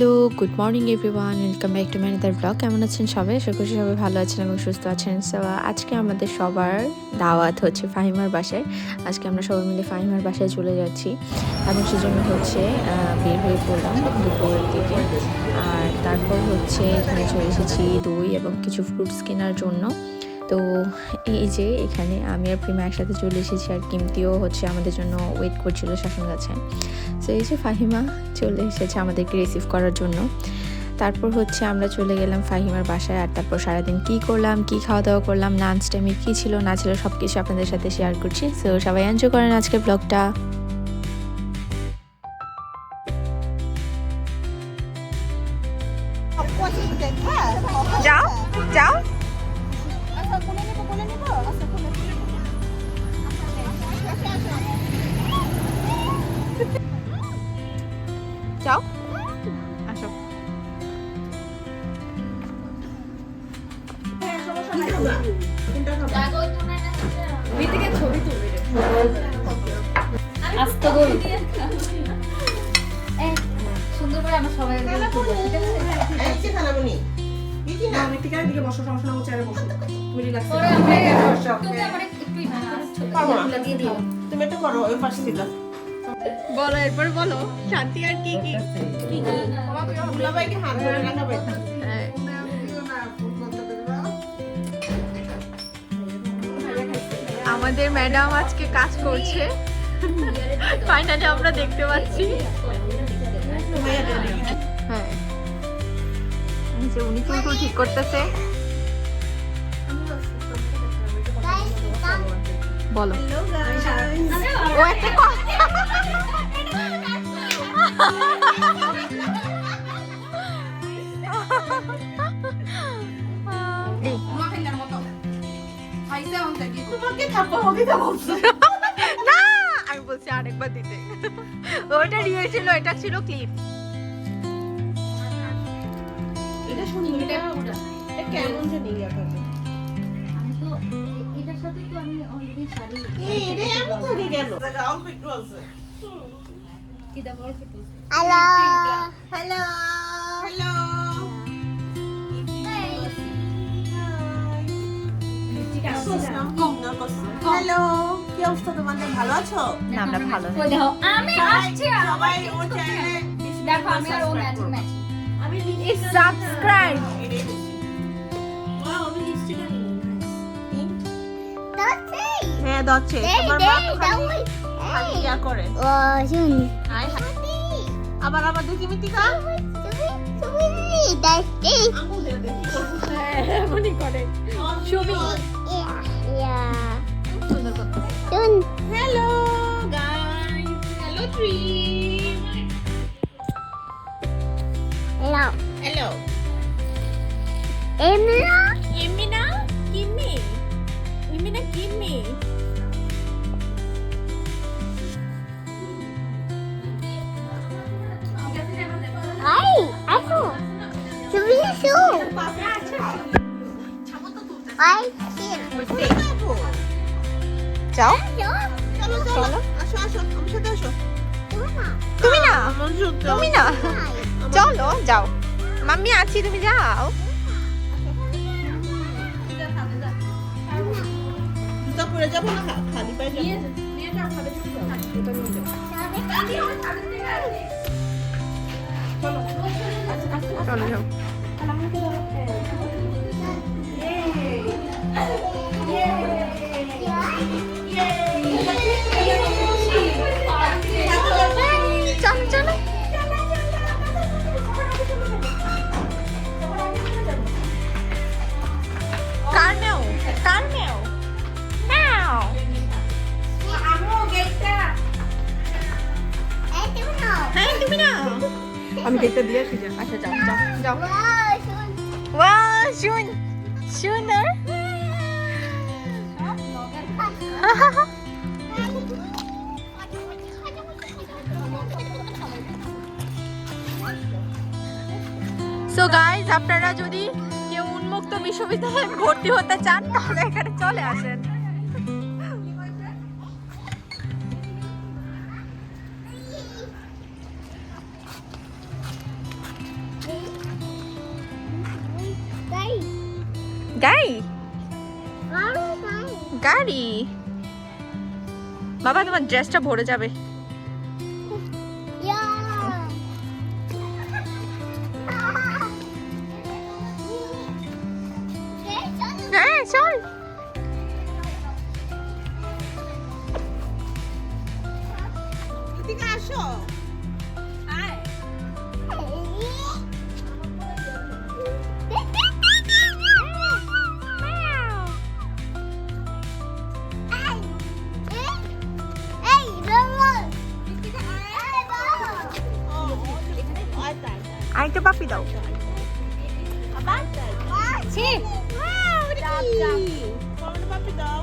Hello good morning everyone welcome back to ম্যানিদার blog কেমন আছেন সবাই? আশা করছি সবাই ভালো আছেন এবং সুস্থ আছেন। So, আজকে আমাদের সবার দাওয়াত হচ্ছে ফাহিমার বাসায়। আজকে আমরা সবাই মিলে ফাহিমার বাসায় চলে যাচ্ছি এবং সেজন্য হচ্ছে বের হয়ে পড়লাম দুপুরের দিকে। আর তারপর হচ্ছে এখানে চলে এসেছি দই এবং কিছু ফ্রুটস কেনার জন্য। তো এই যে এখানে আমি আর প্রিমা একসাথে চলে এসেছি আর কিমতিও হচ্ছে আমাদের জন্য ওয়েট করছিল শাসন গাছে তো এই যে ফাহিমা চলে এসেছে আমাদেরকে রিসিভ করার জন্য। তারপর হচ্ছে আমরা চলে গেলাম ফাহিমার বাসায় আর তারপর সারাদিন কি করলাম, কি খাওয়া দাওয়া করলাম লাঞ্চ টাইমে কী ছিল, না ছিল সব কিছু আপনাদের সাথে শেয়ার করছি। সো সবাই এনজয় করেন আজকের ব্লগটা আস্তে গরু। সুন্দর করে আমরা সবাই ঠিক আছে? পরে আমরা তুমি আমার একটু লাগিয়ে তুমি একটু করো ওই পাশে দিলাম বলো এরপর বলো শান্তি আর কি কি? দুলাভাইকে হাত ধরে রাখাবে হ্যাঁ। আমাদের ম্যাডাম আজকে কাজ করছে। ফাইনালি আমরা দেখতে পাচ্ছি। হ্যাঁ। যে উনি কিন্তু ঠিক করতেছে। বলো। ও একটা কথা তোমাকে থাপ্পড় দিতে আরেকবার দিতে। ওটা রিয়েল ছিল এটা ছিল ক্লিপ এটা সুন্দর এটা এটা কেমন জানি ইয়াটা আমি তো এটার সাথে তো আমি অলরেডি শাড়ি এই এটা এমন ধরে গেল। অল্প একটু আছে কিদা বল কি হ্যালো হ্যালো হ্যালো হ্যালো কি অবস্থা তোমাদের ভালো আছো না আমরা ভালো আমি আসছি সবাই ওর চ্যানেলে দেখো আমি আর ও ম্যাচিং ম্যাচিং আমি সাবস্ক্রাইব ওয়াও আমি লিপস্টিক আনি হ্যাঁ দচ্ছে তোমার মা খালি খালি ইয়া করে হাই হাই আবার আবার দেখি মিতিকা আঙ্গুল দেখি Hello, guys. Hello, Dream. Hello. Hello. Emma? Emina? Gimme. Emina, gimme. Ay, ako. So. Ay, here. আমার সাথে তুমি না? চলো যাও। মাম্মি আছি তুমি যাও। জুতা পরে যাব না? খা- খালি পায়ে যাব। চলো যাও। চলো আমি গেটটা দিয়ে আসি, যা। আচ্ছা যাও যাও যাও। ওয়াও, শুন সুন্দর সো গাইজ আপনারা যদি কেউ উন্মুক্ত বিশ্ববিদ্যালয়ে ভর্তি হতে চান, তাহলে এখানে চলে আসেন। গাড়ি বাবা তোমার ড্রেসটা ভরে যাবে। হ্যাঁ চল। আরেকটা পাপি দাও। পাপি দাও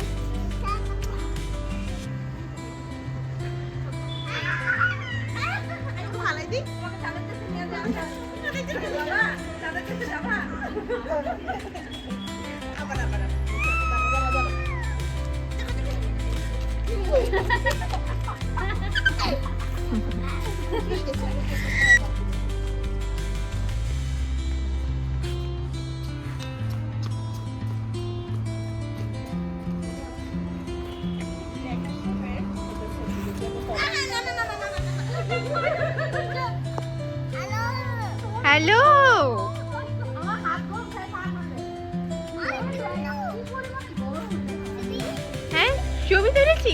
হ্যালো। হ্যাঁ ছবি তুলেছি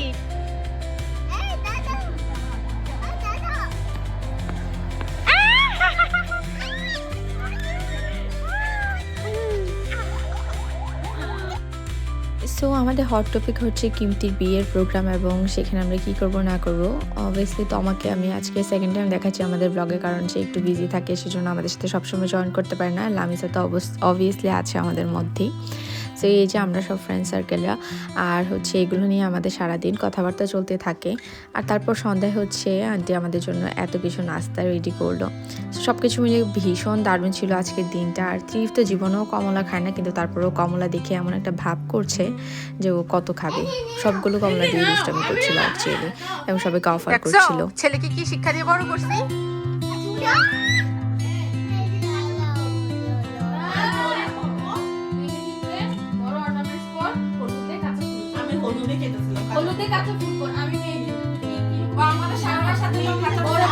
আমাদের হট টপিক হচ্ছে কিমতির বিয়ের প্রোগ্রাম এবং সেখানে আমরা কি করব, না করব। অবভিয়াসলি তো আমাকে আমি আজকে সেকেন্ড টাইম দেখাচ্ছি আমাদের ব্লগে কারণ সে একটু বিজি থাকে, সেজন্য আমাদের সাথে সবসময় জয়েন করতে পারে না। লামিসা তো অবভিয়াসলি আছে আমাদের মধ্যেই। সো এই যে আমরা সব ফ্রেন্ড সার্কেলরা আর হচ্ছে এগুলো নিয়ে আমাদের সারাদিন কথাবার্তা চলতে থাকে। আর তারপর সন্ধ্যায় হচ্ছে আন্টি আমাদের জন্য এত কিছু নাস্তা রেডি করল। সব কিছু মিলে ভীষণ দারুণ ছিল আজকের দিনটা। আর ত্রিফ তো জীবনেও কমলা খায় না কিন্তু তারপরেও কমলা দেখে এমন একটা ভাব করছে যে ও কত খাবে। সবগুলো কমলা দিয়ে দুষ্টামি করছিল অ্যাকচুয়ালি এবং সবাইকে অফার করছিল। ছেলেকে কি শিক্ষা দিয়ে বড় করছি? হলুদে কাঁচা ফুল আমি মেয়ে? ও আমাদের সারা সাথে কাঁচা ফুল বড়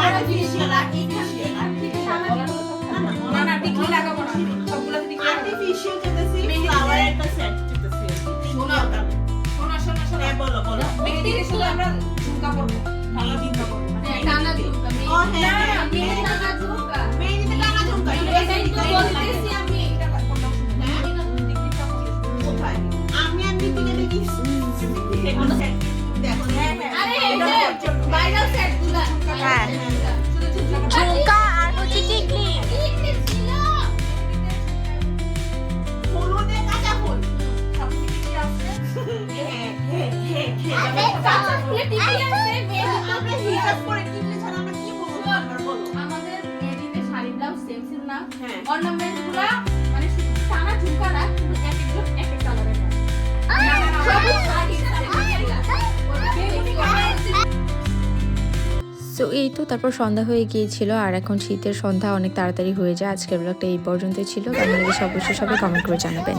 সো এই তো তারপর সন্ধ্যা হয়ে গিয়েছিল, আর এখন শীতের সন্ধ্যা, অনেক তাড়াতাড়ি হয়ে যায়। আজকের ব্লগটা এই পর্যন্তই ছিল। লেগেছে অবশ্যই সবাই কমেন্ট করে জানাবেন।